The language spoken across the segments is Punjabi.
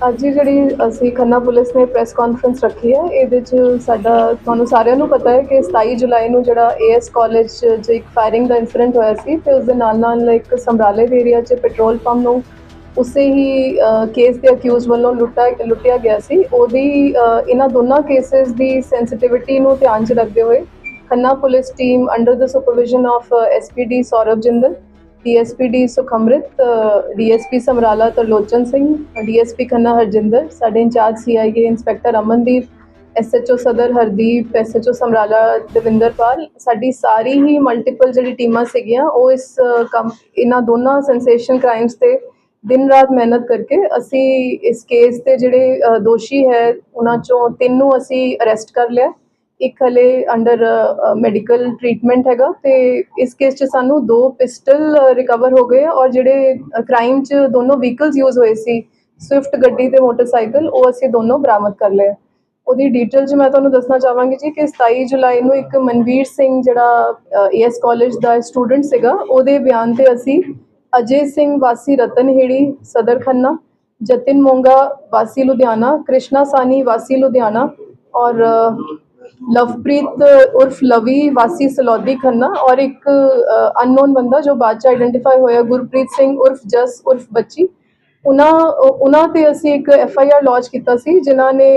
ਅੱਜ ਦੀ ਜਿਹੜੀ ਅਸੀਂ ਖੰਨਾ ਪੁਲਿਸ ਨੇ ਪ੍ਰੈਸ ਕਾਨਫਰੰਸ ਰੱਖੀ ਹੈ, ਇਹਦੇ 'ਚ ਸਾਡਾ, ਤੁਹਾਨੂੰ ਸਾਰਿਆਂ ਨੂੰ ਪਤਾ ਹੈ ਕਿ 27 ਜੁਲਾਈ ਨੂੰ ਜਿਹੜਾ ਏਐਸ ਕਾਲਜ 'ਚ ਇੱਕ ਫਾਇਰਿੰਗ ਦਾ ਇਨਸੀਡੈਂਟ ਹੋਇਆ ਸੀ, ਤੇ ਉਸ ਦੇ ਨਾਲ ਨਾਲ ਇੱਕ ਸਮਰਾਲੇ ਦੇ ਏਰੀਆ 'ਚ ਪੈਟਰੋਲ ਪੰਪ ਨੂੰ ਉਸੇ ਹੀ ਕੇਸ ਦੇ ਅਕਿਊਜ਼ ਵੱਲੋਂ ਲੁੱਟਾ ਲੁੱਟਿਆ ਗਿਆ ਸੀ। ਉਹਦੀ ਇਹਨਾਂ ਦੋਨਾਂ ਕੇਸਸ ਦੀ ਸੈਂਸਿਟਿਵਿਟੀ ਨੂੰ ਧਿਆਨ 'ਚ ਰੱਖਦੇ ਹੋਏ Khanna police team under the supervision of SPD Saurav Jindal DSPD Sukhmrit, DSP Samrala Tarlochan Singh, DSP Khanna Harjinder, ਸਾਡੇ incharge CIA inspector Amandeep, SHO Sadar Hardeep, SHO Samrala Davinderpal ਸਾਡੀ ਸਾਰੀ ਹੀ ਮਲਟੀਪਲ ਜਿਹੜੀ ਟੀਮਾਂ ਸੀਗੀਆਂ, ਉਹ ਇਸ, ਕੰਮ, ਇਹਨਾਂ ਦੋਨਾਂ ਸੈਂਸੇਸ਼ਨ ਕ੍ਰਾਈਮਸ ਤੇ ਦਿਨ ਰਾਤ ਮਿਹਨਤ ਕਰਕੇ ਅਸੀਂ ਇਸ ਕੇਸ ਤੇ ਜਿਹੜੇ ਦੋਸ਼ੀ ਹੈ, ਉਹਨਾਂ ਚੋਂ ਤਿੰਨ ਨੂੰ ਅਸੀਂ ਅਰੈਸਟ ਕਰ ਲਿਆ। ਇੱਕ ਹਲੇ ਅੰਡਰ ਮੈਡੀਕਲ ਟ੍ਰੀਟਮੈਂਟ ਹੈਗਾ ਤੇ ਇਸ ਕੇਸ 'ਚ ਸਾਨੂੰ ਦੋ ਪਿਸਟਲ ਰਿਕਵਰ ਹੋ ਗਏ ਔਰ ਜਿਹੜੇ ਕ੍ਰਾਈਮ 'ਚ ਦੋਨੋਂ ਵਹੀਕਲਸ ਯੂਜ਼ ਹੋਏ ਸੀ ਸਵਿਫਟ ਗੱਡੀ ਤੇ ਮੋਟਰਸਾਈਕਲ ਉਹ ਅਸੀਂ ਦੋਨੋਂ ਬਰਾਮਦ ਕਰ ਲਏ। ਉਹਦੀ ਡਿਟੇਲ 'ਚ ਮੈਂ ਤੁਹਾਨੂੰ ਦੱਸਣਾ ਚਾਹਾਂਗੀ ਜੀ ਕਿ 27 ਜੁਲਾਈ ਨੂੰ ਇੱਕ ਮਨਵੀਰ ਸਿੰਘ ਜਿਹੜਾ ਏਐਸ ਕਾਲਜ ਦਾ ਸਟੂਡੈਂਟ ਸੀਗਾ, ਉਹਦੇ ਬਿਆਨ ਤੇ ਅਸੀਂ ਅਜੇ ਸਿੰਘ ਵਾਸੀ ਰਤਨਹੇੜੀ, ਸਦਰ ਖੰਨਾ, ਜਤਿਨ ਮੋਂਗਾ ਵਾਸੀ ਲੁਧਿਆਣਾ, ਕ੍ਰਿਸ਼ਨਾ ਸਾਨੀ ਵਾਸੀ ਲੁਧਿਆਣਾ ਔਰ ਅ, ਲਵਪ੍ਰੀਤ ਉਰਫ ਲਵੀ ਵਾਸੀ ਸਲੌਦੀ ਖੰਨਾ ਔਰ ਇੱਕ ਅਨਨੋਨ ਬੰਦਾ ਜੋ ਬਾਅਦ ਚ ਆਈਡੈਂਟੀਫਾਈ ਹੋਇਆ ਗੁਰਪ੍ਰੀਤ ਸਿੰਘ ਉਰਫ ਜਸ ਉਰਫ ਬੱਚੀ। ਉਹਨਾਂ ਉਹਨਾਂ ਤੇ ਅਸੀਂ ਇੱਕ ਐਫ ਆਈ ਆਰ ਲਾਂਚ ਕੀਤਾ ਸੀ ਜਿਨ੍ਹਾਂ ਨੇ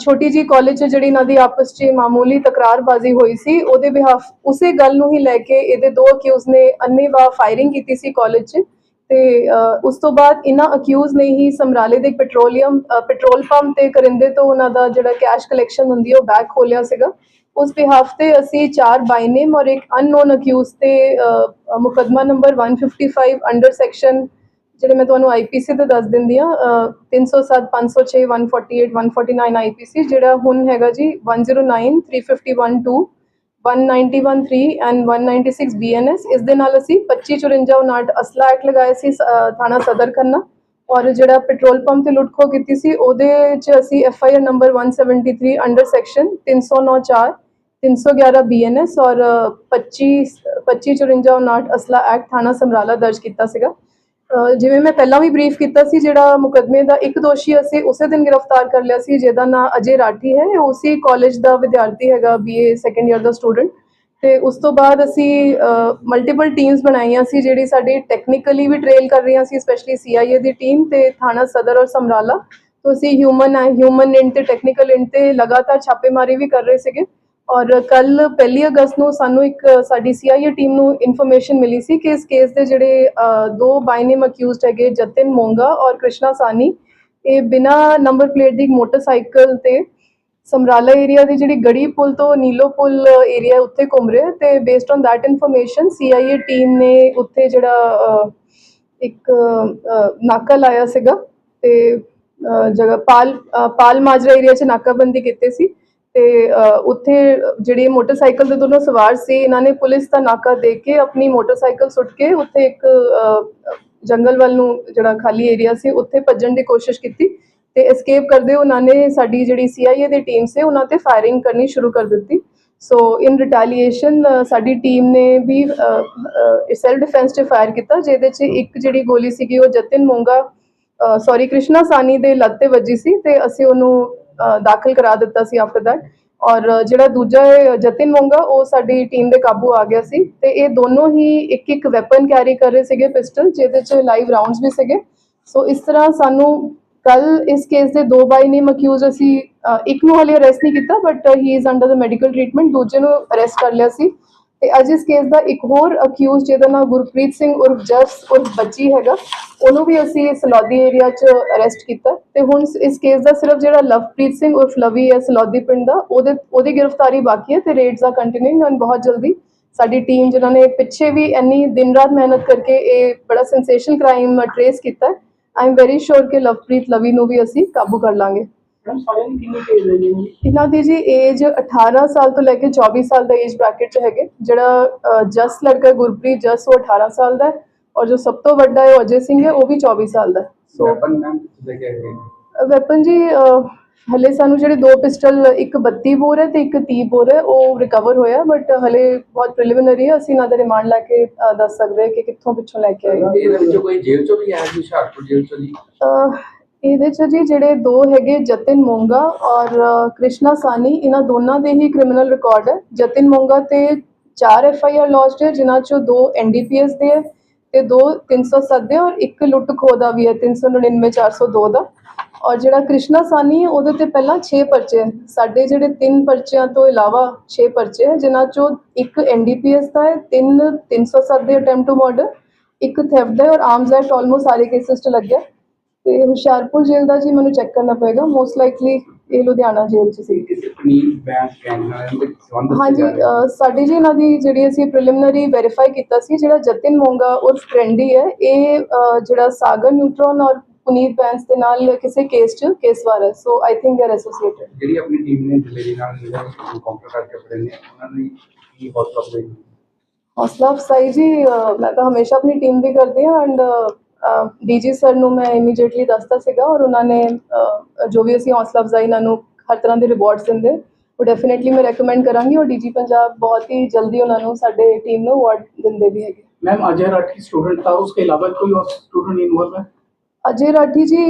ਛੋਟੀ ਜੀ ਕਾਲਜ 'ਚ ਜਿਹੜੀ ਇਹਨਾਂ ਦੀ ਆਪਸ 'ਚ ਮਾਮੂਲੀ ਤਕਰਾਰਬਾਜ਼ੀ ਹੋਈ ਸੀ ਉਹਦੇ ਬਿਹਾਫ ਉਸੇ ਗੱਲ ਨੂੰ ਹੀ ਲੈ ਕੇ ਇਹਦੇ ਦੋ ਅਕਿਊਜ਼ ਨੇ ਅੰਨੇਵਾਹ ਫਾਇਰਿੰਗ ਕੀਤੀ ਸੀ ਕਾਲਜ 'ਚ। ਤੇ ਉਸ ਤੋਂ ਬਾਅਦ ਇਹਨਾਂ ਅਕਿਊਜ਼ ਨੇ ਹੀ ਸਮਰਾਲੇ ਦੇ ਇੱਕ ਪੈਟਰੋਲੀਅਮ ਪੈਟਰੋਲ ਪੰਪ ਤੇ ਕਰਿੰਦੇ ਤੋਂ ਉਹਨਾਂ ਦਾ ਜਿਹੜਾ ਕੈਸ਼ ਕਲੈਕਸ਼ਨ ਹੁੰਦੀ ਹੈ ਉਹ ਬੈਕ ਖੋਲਿਆ ਸੀਗਾ। ਉਸ ਬਿਹਾਫ ਤੇ ਅਸੀਂ ਚਾਰ ਬਾਈ ਨੇਮ ਔਰ ਇੱਕ ਅਨਨੋਨ ਅਕਿਊਜ਼ ਤੇ ਅ, ਅ, ਮੁਕੱਦਮਾ ਨੰਬਰ 155 ਅੰਡਰ ਸੈਕਸ਼ਨ ਜਿਹੜੇ ਮੈਂ ਤੁਹਾਨੂੰ ਆਈਪੀਸੀ ਤੇ ਦੱਸ ਦਿੰਦੀ ਆ 307 506 148 149 ਆਈਪੀਸੀ ਜਿਹੜਾ ਹੁਣ ਹੈਗਾ ਜੀ 109 351 2 1913 ਐਂਡ 196 ਬੀਐਨਐਸ ਇਸ ਦੇ ਨਾਲ ਅਸੀਂ 2554 ਅਸਲਾ ਐਕਟ ਲਗਾਇਆ ਸੀ ਸ- ਥਾਣਾ ਸਦਰ ਖੰਨਾ। ਔਰ ਜਿਹੜਾ ਪੈਟਰੋਲ ਪੰਪ ਤੇ ਲੁੱਟਖੋ ਕੀਤੀ ਸੀ ਉਹਦੇ ਚ ਅਸੀਂ F I R number 173 under section 309 4 311 BNS ਔਰ ਅ, 25 2554 ਅਸਲਾ ਐਕਟ ਥਾਣਾ ਸਮਰਾਲਾ ਦਰਜ ਕੀਤਾ ਸੀਗਾ। ਜਿਵੇਂ ਮੈਂ ਪਹਿਲਾਂ ਵੀ ਬਰੀਫ ਕੀਤਾ ਸੀ, ਜਿਹੜਾ ਮੁਕਦਮੇ ਦਾ ਇੱਕ ਦੋਸ਼ੀ ਅਸੀਂ ਉਸੇ ਦਿਨ ਗ੍ਰਿਫਤਾਰ ਕਰ ਲਿਆ ਸੀ, ਜਿਹਦਾ ਨਾਮ ਅਜੇ ਰਾਠੀ ਹੈ। ਉਸੇ ਕਾਲਜ ਦਾ ਵਿਦਿਆਰਥੀ ਹੈਗਾ ਬੀਏ ਸੈਕੰਡ ਇਅਰ ਦਾ ਸਟੂਡੈਂਟ ਤੇ ਉਸ ਤੋਂ ਬਾਅਦ ਅਸੀਂ ਮਲਟੀਪਲ ਟੀਮਸ ਬਣਾਈਆਂ ਸੀ, ਜਿਹੜੀ ਸਾਡੀ ਟੈਕਨੀਕਲੀ ਵੀ ਟ੍ਰੇਲ ਕਰ ਰਹੀਆਂ ਸੀ ਸਪੈਸ਼ਲੀ ਸੀਆਈਏ ਦੀ ਟੀਮ ਤੇ ਥਾਣਾ ਸਦਰ ਔਰ ਸਮਰਾਲਾ। ਤੋਂ ਅਸੀਂ ਹਿਊਮਨ ਹਿਊਮਨ ਇੰਟ ਤੇ ਟੈਕਨੀਕਲ ਇੰਟ ਤੇ ਲਗਾਤਾਰ ਛਾਪੇਮਾਰੀ ਵੀ ਕਰ ਰਹੇ ਸੀਗੇ। ਔਰ ਕੱਲ 1 ਅਗਸਤ ਨੂੰ ਸਾਨੂੰ ਇੱਕ ਸਾਡੀ ਸੀਆਈਏ ਟੀਮ ਨੂੰ ਇਨਫੋਰਮੇਸ਼ਨ ਮਿਲੀ ਸੀ ਕਿ ਇਸ ਕੇਸ ਦੇ ਜਿਹੜੇ ਦੋ ਬਾਈਨੇਮ ਅਕਿਊਜ਼ਡ ਹੈਗੇ, ਜਤਿਨ ਮੋਂਗਾ ਔਰ ਕ੍ਰਿਸ਼ਨਾ ਸਾਨੀ ਇਹ ਬਿਨਾ ਨੰਬਰ ਪਲੇਟ ਦੀ ਮੋਟਰਸਾਈਕਲ ਤੇ ਸਮਰਾਲਾ ਏਰੀਆ ਦੀ ਜਿਹੜੀ ਗੜੀ ਪੁਲ ਤੋਂ ਨੀਲੋ ਪੁਲ ਏਰੀਆ ਉੱਥੇ ਘੁੰਮ ਰਹੇ ਤੇ based on that information CIA team ਨੇ ਉੱਥੇ ਜਿਹੜਾ ਇੱਕ ਨਾਕਾ ਲਾਇਆ ਸੀਗਾ ਤੇ ਜਗ੍ਹਾ ਪਾਲ ਪਾਲ ਮਾਜਰਾ ਏਰੀਆ 'ਚ ਨਾਕਾਬੰਦੀ ਕੀਤੀ ਸੀ। ਤੇ ਉੱਥੇ ਜਿਹੜੇ ਮੋਟਰਸਾਈਕਲ ਦੇ ਦੋਨੋਂ ਸਵਾਰ ਸੀ, ਇਹਨਾਂ ਨੇ ਪੁਲਿਸ ਦਾ ਨਾਕਾ ਦੇ ਕੇ ਆਪਣੀ ਮੋਟਰਸਾਈਕਲ ਸੁੱਟ ਕੇ ਉੱਥੇ ਇੱਕ ਜੰਗਲ ਵੱਲ ਨੂੰ ਜਿਹੜਾ ਖਾਲੀ ਏਰੀਆ ਸੀ, ਉੱਥੇ ਭੱਜਣ ਦੀ ਕੋਸ਼ਿਸ਼ ਕੀਤੀ ਤੇ ਐਸਕੇਪ ਕਰਦੇ ਉਹਨਾਂ ਨੇ ਸਾਡੀ ਜਿਹੜੀ ਸੀਆਈਏ ਦੀ ਟੀਮ ਸੀ, ਉਹਨਾਂ ਤੇ ਫਾਇਰਿੰਗ ਕਰਨੀ ਸ਼ੁਰੂ ਕਰ ਦਿੱਤੀ। ਸੋ ਇਨ ਰਿਟੈਲੀਏਸ਼ਨ ਸਾਡੀ ਟੀਮ ਨੇ ਵੀ ਸੈਲਫ ਡਿਫੈਂਸ 'ਚ ਫਾਇਰ ਕੀਤਾ, ਜਿਹਦੇ 'ਚ ਇੱਕ ਜਿਹੜੀ ਗੋਲੀ ਸੀਗੀ, ਉਹ ਜਤਿਨ ਮੋਂਗਾ ਸੌਰੀ ਕ੍ਰਿਸ਼ਨਾ ਸਾਨੀ ਦੇ ਲੱਤ ਤੇ ਵੱਜੀ ਸੀ ਤੇ ਅਸੀਂ ਉਹਨੂੰ ਦਾਖਲ ਕਰਾ ਦਿੱਤਾ ਸੀ ਆਫਟਰ ਦੈਟ ਔਰ ਜਿਹੜਾ ਦੂਜਾ ਹੈ, ਜਤਿਨ ਮੋਂਗਾ, ਉਹ ਸਾਡੀ ਟੀਮ ਦੇ ਕਾਬੂ ਆ ਗਿਆ ਸੀ। ਤੇ ਇਹ ਦੋਨੋਂ ਹੀ ਇੱਕ ਇੱਕ ਵੈਪਨ ਕੈਰੀ ਕਰ ਰਹੇ ਸੀਗੇ ਪਿਸਟਲ ਜਿਹਦੇ 'ਚ ਲਾਈਵ ਰਾਉਂਡਸ ਵੀ ਸੀਗੇ। ਸੋ ਇਸ ਤਰ੍ਹਾਂ ਸਾਨੂੰ ਕੱਲ ਇਸ ਕੇਸ ਦੇ ਦੋ ਬਾਈ ਨੇਮ ਅਕਿਊਜ਼ ਅਸੀਂ ਇੱਕ ਨੂੰ ਹਲੇ ਅਰੈਸਟ ਨਹੀਂ ਕੀਤਾ but he is under the medical treatment ਦੂਜੇ ਨੂੰ ਅਰੈਸਟ ਕਰ ਲਿਆ ਸੀ। ਤੇ ਅੱਜ ਇਸ ਕੇਸ ਦਾ ਇੱਕ ਹੋਰ ਅਕਿਊਜ਼ ਜਿਹਦਾ ਨਾਮ ਗੁਰਪ੍ਰੀਤ ਸਿੰਘ ਉਰਫ ਜਸ ਉਰਫ ਬੱਚੀ ਹੈਗਾ, ਉਹਨੂੰ ਵੀ ਅਸੀਂ ਸਲੌਦੀ ਏਰੀਆ 'ਚ ਅਰੈਸਟ ਕੀਤਾ ਤੇ ਹੁਣ ਇਸ- ਕੇਸ ਦਾ ਸਿਰਫ ਜਿਹੜਾ ਲਵਪ੍ਰੀਤ ਸਿੰਘ ਉਰਫ ਲਵੀ ਹੈ ਸਲੌਦੀ ਪਿੰਡ ਦਾ, ਉਹਦੇ, ਉਹਦੀ ਗ੍ਰਿਫਤਾਰੀ ਬਾਕੀ ਹੈ ਤੇ ਰੇਡਸ ਆ ਕੰਟੀਨਿਊਇੰਗ ਐਂਡ ਬਹੁਤ ਜਲਦੀ ਸਾਡੀ ਟੀਮ ਜਿਨ੍ਹਾਂ ਨੇ ਪਿੱਛੇ ਵੀ ਇੰਨੀ ਦਿਨ ਰਾਤ ਮਿਹਨਤ ਕਰਕੇ ਇਹ ਬੜਾ ਸੈਂਸੇਸ਼ਨ ਕ੍ਰਾਈਮ ਟ੍ਰੇਸ ਕੀਤਾ ਆਈ ਐਮ ਵੈਰੀ ਸ਼ੋਰ ਕਿ ਲਵਪ੍ਰੀਤ ਲਵੀ ਨੂੰ ਵੀ ਅਸੀਂ ਕਾਬੂ ਕਰ ਲਾਂਗੇ। ਮੈਮ ਸਾਰਿਆਂ ਦੀ ਕਿੰਨੀ ਏਜ ਹੈ ਜੀ? ਇਹਨਾਂ ਦੀ ਜੀ ਏਜ 18 ਸਾਲ ਤੋਂ ਲੈ ਕੇ 24 ਸਾਲ ਦਾ ਏਜ ਬ੍ਰੈਕਟ 'ਚ ਹੈਗੇ। ਜਿਹੜਾ ਜਸ ਲੜਕਾ ਗੁਰਪ੍ਰੀਤ ਜਸ ਉਹ 18 ਸਾਲ ਦਾ ਹੈ ਔਰ ਜੋ ਸਭ ਤੋਂ ਵੱਡਾ ਹੈ ਉਹ ਅਜੇ ਸਿੰਘ ਹੈ ਉਹ ਵੀ 24 ਸਾਲ ਦਾ ਸੋ ਵੈਪਨ ਮੈਮ ਲੈ ਕੇ ਆਏ ਵੈਪਨ ਜੀ ਹਲੇ ਸਾਨੂੰ ਜਿਹੜੇ ਦੋ ਪਿਸਟਲ ਇੱਕ 32 ਬੋਰ ਹੈ ਤੇ ਇੱਕ 30 ਬੋਰ ਹੈ ਉਹ ਰਿਕਵਰ ਹੋਇਆ ਬਟ ਹਲੇ ਬਹੁਤ ਪ੍ਰੀਲਿਮਿਨਰੀ ਹੈ। ਅਸੀਂ ਇਹਨਾਂ ਦਾ ਰਿਮਾਂਡ ਲੈ ਕੇ ਦੱਸ ਸਕਦੇ ਹਾਂ ਕਿ ਕਿੱਥੋਂ ਪਿੱਛੋਂ ਲੈ ਕੇ ਆਏ। ਇਹਦੇ ਵਿੱਚੋਂ ਕੋਈ ਜੇਲ੍ਹ ਚੋਂ ਵੀ ਆਇਆ ਜੀ ਹੁਸ਼ਿਆਰਪੁਰ ਜੇਲ੍ਹ ਚੋਂ ਜੀ? ਇਹਦੇ ਚ ਜੀ ਜਿਹੜੇ ਦੋ ਹੈਗੇ ਜਤਿਨ ਮੋਂਗਾ ਔਰ ਕ੍ਰਿਸ਼ਨਾ ਸਾਨੀ ਇਹਨਾਂ ਦੋਨਾਂ ਦੇ ਹੀ ਕ੍ਰਿਮੀਨਲ ਰਿਕਾਰਡ ਹੈ। ਜਤਿਨ ਮੋਂਗਾ ਤੇ 4 ਐਫ ਆਈ ਆਰ ਲੌਜਡ ਹੈ, ਜਿਨ੍ਹਾਂ ਚੋਂ ਦੋ ਐਨ ਡੀ ਪੀ ਐਸ ਦੇ ਹੈ ਤੇ ਦੋ 307 ਦੇ ਔਰ ਇੱਕ ਲੁੱਟ ਖੋਹ ਦਾ ਵੀ ਹੈ 399 402 ਦਾ ਔਰ ਜਿਹੜਾ ਕ੍ਰਿਸ਼ਨਾ ਸਾਨੀ ਹੈ, ਉਹਦੇ ਤੇ ਪਹਿਲਾਂ 6 ਪਰਚੇ ਹੈ। ਸਾਡੇ ਜਿਹੜੇ ਤਿੰਨ ਪਰਚਿਆਂ ਤੋਂ ਇਲਾਵਾ 6 ਪਰਚੇ ਹੈ, ਜਿਨ੍ਹਾਂ ਚੋਂ ਇੱਕ ਐਨ ਡੀ ਪੀ ਐਸ ਦਾ ਹੈ, ਤਿੰਨ 307 ਦੇ ਅਟੈਂਪਟ ਟੂ ਮਰਡਰ ਇੱਕ ਥੈਫਟ ਦਾ ਹੈ ਔਰ ਆਰਮਸ ਐਕਟ ਆਲਮੋਸਟ ਸਾਰੇ ਕੇਸਿਸ 'ਚ ਲੱਗਿਆ। ਤੇ ਹੁਸ਼ਿਆਰਪੁਰ ਜੇਲ੍ਹ ਦਾ ਜੀ ਮੈਨੂੰ ਚੈੱਕ ਕਰਨਾ ਪਏਗਾ। ਮੋਸਟ ਲਾਈਕਲੀ ਇਹ ਲੁਧਿਆਣਾ ਜੇਲ੍ਹ 'ਚ ਸੀ। ਹਾਂਜੀ ਅ, ਸਾਡੀ ਜੀ ਇਹਨਾਂ ਦੀ ਜਿਹੜੀ ਅਸੀਂ ਪ੍ਰੀਲਿਮਿਨਰੀ ਵੈਰੀਫਾਈ ਕੀਤਾ ਸੀ ਜਿਹੜਾ ਜਤਿਨ ਮੋਂਗਾ ਔਰ ਫ੍ਰੈਂਡੀ ਹੈ ਇਹ ਅ, ਜਿਹੜਾ ਸਾਗਰ ਨਿਊਟਰੋਨ ਔਰ ਪੁਨੀਤ ਬੈਂਸ ਦੇ ਨਾਲ ਕਿਸੇ ਕੇਸ 'ਚ ਕੇਸਵਾਰ ਹੈ। So I think they are associated ਜਿਹੜੀ ਆਪਣੀ ਟੀਮ ਨੇ ਦਲੇਰੀ ਨਾਲ ਜਿਹੜਾ ਕਾਊਂਟਰ ਕਰਕੇ ਫੜੇ ਨੇ ਉਹਨਾਂ ਦੀ ਕੀ ਹੌਸਲਾ ਅਫਜ਼ਾਈ? ਹੌਸਲਾ ਜੀ ਅ, ਮੈਂ ਤਾਂ ਹਮੇਸ਼ਾ ਆਪਣੀ ਟੀਮ ਦੀ ਕਰਦੀ ਹਾਂ ਐਂਡ ਡੀਜੀ ਸਰ ਨੂੰ ਮੈਂ ਇਮੀਡੀਏਟਲੀ ਦੱਸਤਾ ਸੀਗਾ ਔਰ ਉਹਨਾਂ ਨੇ ਜੋ ਵੀ ਅਸੀਂ ਹੌਸਲਾ ਅਫਜ਼ਾਈ ਇਹਨਾਂ ਨੂੰ ਹਰ ਤਰ੍ਹਾਂ ਦੇ ਰਿਵਾਰਡਸ ਦਿੰਦੇ, ਉਹ ਡੈਫੀਨਿਟਲੀ ਮੈਂ ਰეკਮੈਂਡ ਕਰਾਂਗੀ ਔਰ ਡੀਜੀ ਪੰਜਾਬ ਬਹੁਤ ਹੀ ਜਲਦੀ ਉਹਨਾਂ ਨੂੰ ਸਾਡੇ ਟੀਮ ਨੂੰ ਅਵਾਰਡ ਦਿੰਦੇ ਵੀ ਹੈਗੇ। ਮੈਮ ਅਜੇ ਰਾਠੀ ਸਟੂਡੈਂਟ ਥਾ ਉਸਕੇ ਇਲਾਵਾ ਕੋਈ ਹੋਰ ਸਟੂਡੈਂਟ ਇਨਵੋਲਵ ਹੈ? अजय राठी जी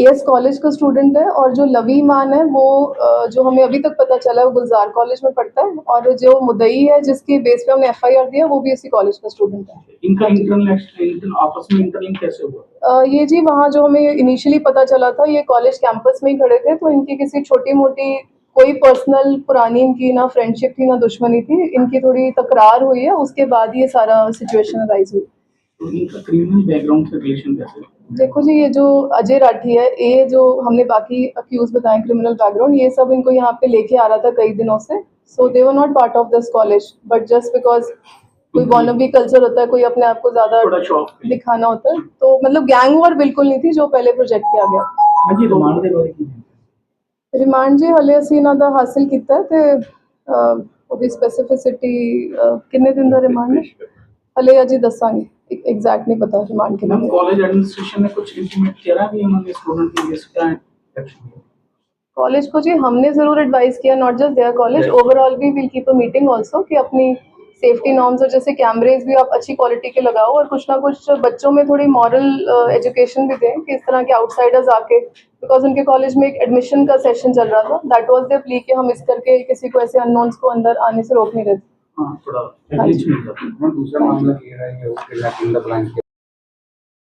एएस कॉलेज का स्टूडेंट है और जो लवी मान है वो जो हमें अभी तक पता चला है वो गुलजार कॉलेज में पढ़ता है और जो मुदई है जिसके बेस पे हमने एफआईआर दिया वो भी इसी कॉलेज का स्टूडेंट है। इनका इंटरनेशनल आपस में इंटरलिंक कैसे हुआ? ये जी वहाँ जो हमें इनिशियली पता चला था ये कॉलेज कैंपस में ही खड़े थे तो इनकी किसी छोटी मोटी कोई पर्सनल पुरानी इनकी ना फ्रेंडशिप थी ना दुश्मनी थी इनकी थोड़ी तकरार हुई है उसके बाद ये सारा सिचुएशन अराइज हुई इनका क्रिमिनल बैकग्राउंड से रिलेशन कैसे देखो जी ये जो अजय राठी है ये जो हमने बाकी अक्यूज बताए क्रिमिनल बैकग्राउंड ये सब इनको यहाँ पे लेके आ रहा था कई दिनों से so they were not part of this college but just because कोई वॉनबी कल्चर होता है कोई अपने आप को ज्यादा थोड़ा शौक है। दिखाना होता है तो मतलब गैंग वॉर बिल्कुल नहीं थी जो पहले प्रोजेक्ट किया गया हाँ जी रिमांड के बारे में ਰਿਮਾਂਡ ਜੀ ਹਲੇ ਅਸੀਂ ਇਹਨਾਂ ਦਾ ਹਾਸਿਲ ਕੀਤਾ ਹੈ ਤੇ ਅਹ, ਉਹਦੀ ਸਪੈਸੀਫਿਸਿਟੀ ਕਿੰਨੇ ਦਿਨ ਦਾ ਰਿਮਾਂਡ ਹੈ ਹਲੇ ਅਜੇ ਦੱਸਾਂਗੇ एग्जैक्ट नहीं पता रिमांड के नाम कॉलेज एडमिनिस्ट्रेशन ने कुछ इंटीमेट किया रहा भी हमारे स्टूडेंट के लिए क्या कॉलेज को जी हमने ज़रूर एडवाइस किया not just their college overall भी will keep a meeting also कि अपनी सेफ्टी नॉर्म्स और जैसे कैमरेज भी आप अच्छी क्वालिटी के लगाओ और कुछ ना कुछ बच्चों में थोड़ी मॉरल एजुकेशन uh, भी दें कि इस तरह के आउटसाइडर्स आके बिकॉज़ उनके कॉलेज में एक एडमिशन का सेशन चल रहा था दैट वाज द प्ली कि हम इस करके किसी को ऐसे अननोन्स को अंदर आने से रोक नहीं देते। ਥੋੜਾ ਇਹ ਠੀਕ ਹੈ ਦੂਸਰਾ ਮਾਮਲਾ ਕੀ ਹੈ ਉਹ ਕਿਹੜਾ ਕਿੰਦਾ ਬਲਾਂਚ